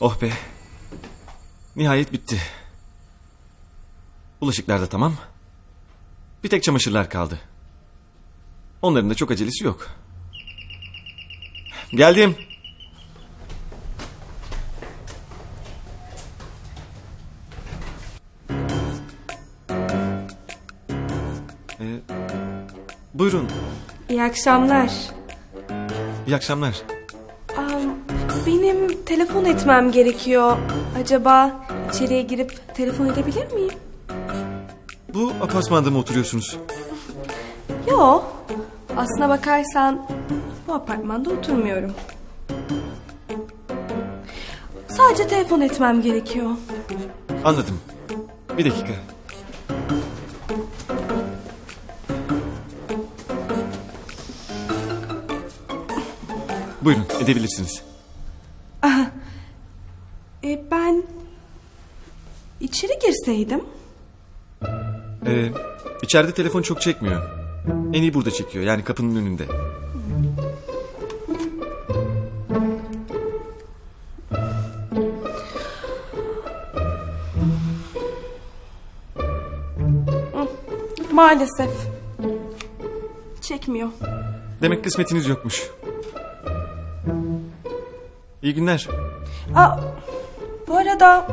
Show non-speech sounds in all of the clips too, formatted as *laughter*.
Oh be. Nihayet bitti. Bulaşıklar da tamam. Bir tek çamaşırlar kaldı. Onların da çok acelesi yok. Geldim. Ee, buyurun. İyi akşamlar. İyi akşamlar. Benim telefon etmem gerekiyor. Acaba içeriye girip telefon edebilir miyim? Bu apartmanda mı oturuyorsunuz? Yo. Aslına bakarsan bu apartmanda oturmuyorum. Sadece telefon etmem gerekiyor. Anladım. Bir dakika. Buyurun edebilirsiniz. E, ben içeri girseydim. Ee, içeride telefon çok çekmiyor. En iyi burada çekiyor yani kapının önünde. Maalesef. Çekmiyor. Demek kısmetiniz yokmuş. İyi günler. Aa, bu arada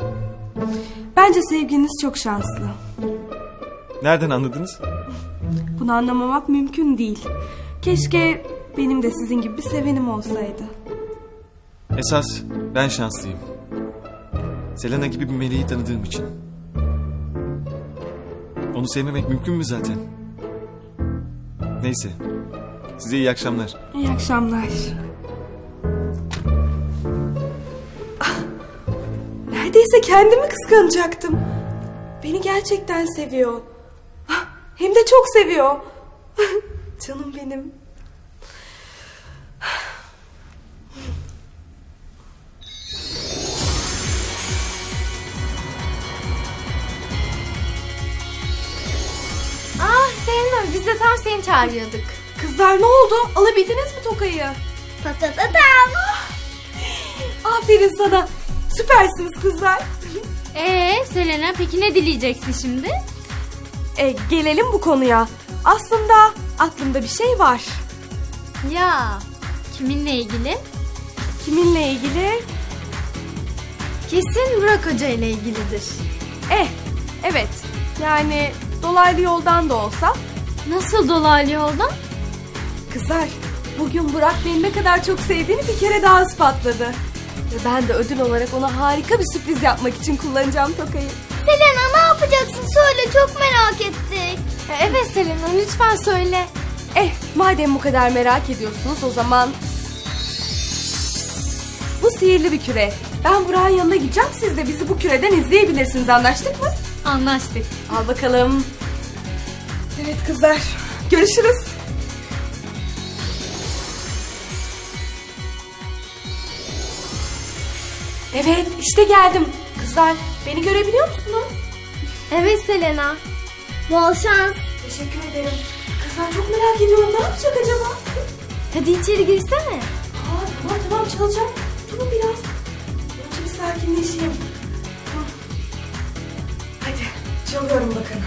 bence sevgiliniz çok şanslı. Nereden anladınız? Bunu anlamamak mümkün değil. Keşke benim de sizin gibi bir sevenim olsaydı. Esas ben şanslıyım. Selena gibi bir meleği tanıdığım için. Onu sevmemek mümkün mü zaten? Neyse. Size iyi akşamlar. İyi akşamlar. Neredeyse kendimi kıskanacaktım. Beni gerçekten seviyor. Ah, Hem de çok seviyor. *laughs* Canım benim. Ah Selma biz de tam seni çağırıyorduk. Kızlar ne oldu? Alabildiniz mi tokayı? Patatatam. Aferin sana. Süpersiniz kızlar. Ee Selena peki ne dileyeceksin şimdi? E, gelelim bu konuya. Aslında aklımda bir şey var. Ya kiminle ilgili? Kiminle ilgili? Kesin Burak Hoca ile ilgilidir. Eh, evet. Yani dolaylı yoldan da olsa. Nasıl dolaylı yoldan? Kızlar, bugün Burak beni ne kadar çok sevdiğini bir kere daha ispatladı. Ve ben de ödül olarak ona harika bir sürpriz yapmak için kullanacağım tokayı. Selena ne yapacaksın söyle çok merak ettik. Evet Selena lütfen söyle. Eh, madem bu kadar merak ediyorsunuz o zaman... Bu sihirli bir küre. Ben Burak'ın yanına gideceğim. Siz de bizi bu küreden izleyebilirsiniz. Anlaştık mı? Anlaştık. Al bakalım. Evet kızlar. Görüşürüz. Evet işte geldim. Kızlar beni görebiliyor musunuz? Evet Selena. Bol şans. Teşekkür ederim. Kızlar çok merak ediyorum. Ne yapacak acaba? Hadi içeri girsene. Aa, tamam tamam çalacağım. Durun biraz. Önce bir sakinleşeyim. Hadi çalıyorum bakın.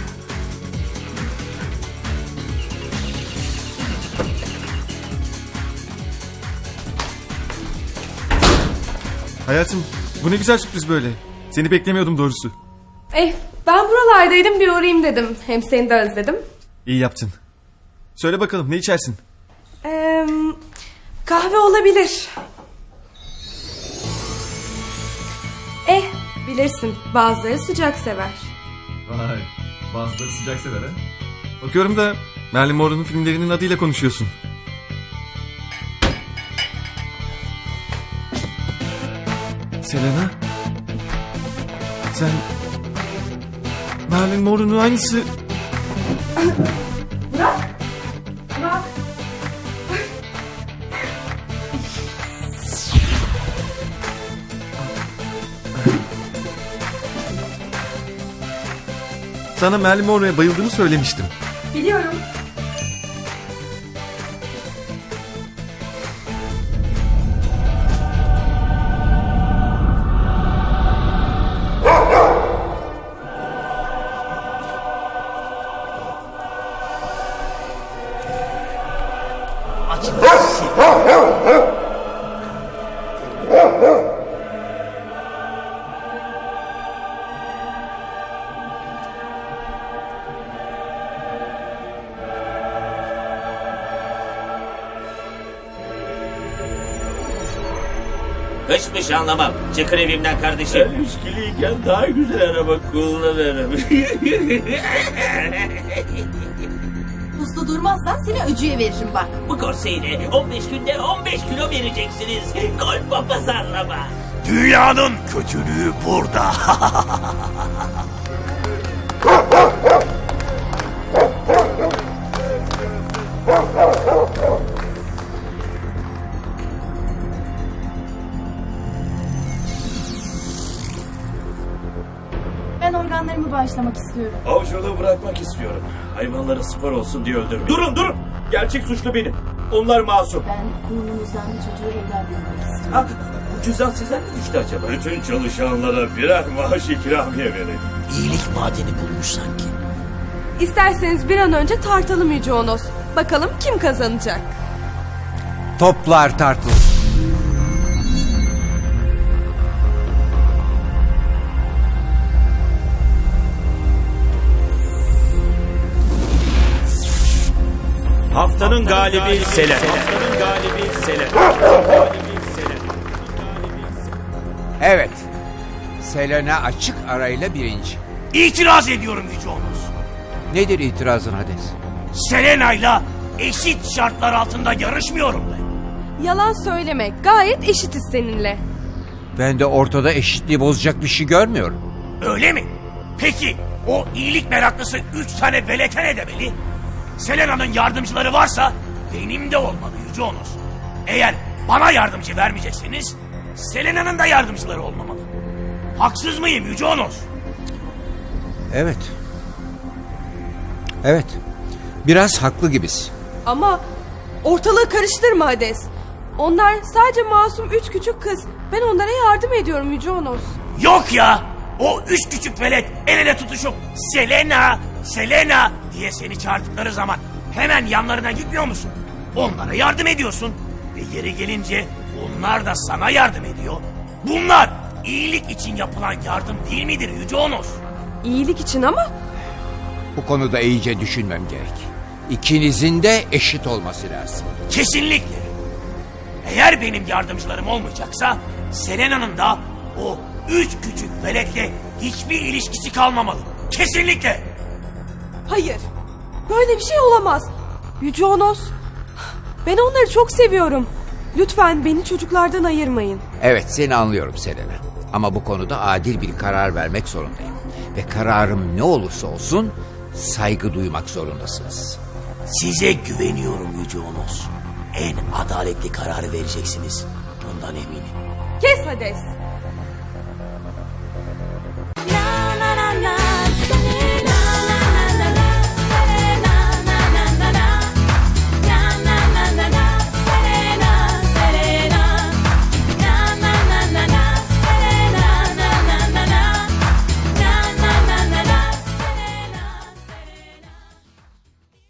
Hayatım bu ne güzel sürpriz böyle. Seni beklemiyordum doğrusu. Eh ben buralardaydım bir uğrayayım dedim. Hem seni de özledim. İyi yaptın. Söyle bakalım ne içersin? Ee, kahve olabilir. Eh bilirsin bazıları sıcak sever. Vay bazıları sıcak sever ha. Bakıyorum da Marilyn Monroe'nun filmlerinin adıyla konuşuyorsun. Selena? Sen... Marilyn Monroe'nun aynısı... Bak. Sana Marilyn Monroe'ya bayıldığımı söylemiştim. Biliyorum. Şey anlamam. Çıkın evimden kardeşim. Ben daha güzel araba kullanırım. *laughs* Uslu durmazsan seni öcüye veririm bak. Bu korseyle 15 günde 15 kilo vereceksiniz. Golfa pazarlama. Dünyanın kötülüğü burada. *laughs* organlarımı bağışlamak istiyorum. Avcılığı bırakmak istiyorum. Hayvanlara spor olsun diye öldürürüm. Durun durun. Gerçek suçlu benim. Onlar masum. Ben burnumuzdan bir çocuğu evlat edinmek istiyorum. Ha, bu cüzdan sizden mi düştü acaba? Bütün çalışanlara birer maaş ikramiye verin. İyilik madeni bulmuş sanki. İsterseniz bir an önce tartalım Yüce Onos. Bakalım kim kazanacak? Toplar tartılsın. Haftanın galibi Selen. Haftanın galibi Selen. Evet. Selena açık arayla birinci. İtiraz ediyorum Yüce Onuz. Nedir itirazın Hades? Selena'yla eşit şartlar altında yarışmıyorum ben. Yalan söyleme. Gayet eşitiz seninle. Ben de ortada eşitliği bozacak bir şey görmüyorum. Öyle mi? Peki o iyilik meraklısı üç tane velete ne demeli? Selena'nın yardımcıları varsa benim de olmalı Yüce Onuz. Eğer bana yardımcı vermeyecekseniz Selena'nın da yardımcıları olmamalı. Haksız mıyım Yüce Onuz? Evet. Evet. Biraz haklı gibisin. Ama ortalığı karıştırma Hades. Onlar sadece masum üç küçük kız. Ben onlara yardım ediyorum Yüce Onos. Yok ya! O üç küçük velet el ele tutuşup Selena, Selena diye seni çağırdıkları zaman hemen yanlarına gitmiyor musun? Onlara yardım ediyorsun. Ve yeri gelince onlar da sana yardım ediyor. Bunlar iyilik için yapılan yardım değil midir Yüce Onos? İyilik için ama Bu konuda iyice düşünmem gerek. İkinizin de eşit olması lazım. Kesinlikle. Eğer benim yardımcılarım olmayacaksa Selena'nın da o üç küçük veletle hiçbir ilişkisi kalmamalı. Kesinlikle. Hayır. Böyle bir şey olamaz. Yüce Onos. Ben onları çok seviyorum. Lütfen beni çocuklardan ayırmayın. Evet seni anlıyorum Selena. Ama bu konuda adil bir karar vermek zorundayım. Ve kararım ne olursa olsun saygı duymak zorundasınız. Size güveniyorum Yüce Onos. En adaletli kararı vereceksiniz. Bundan eminim. Kes Hades.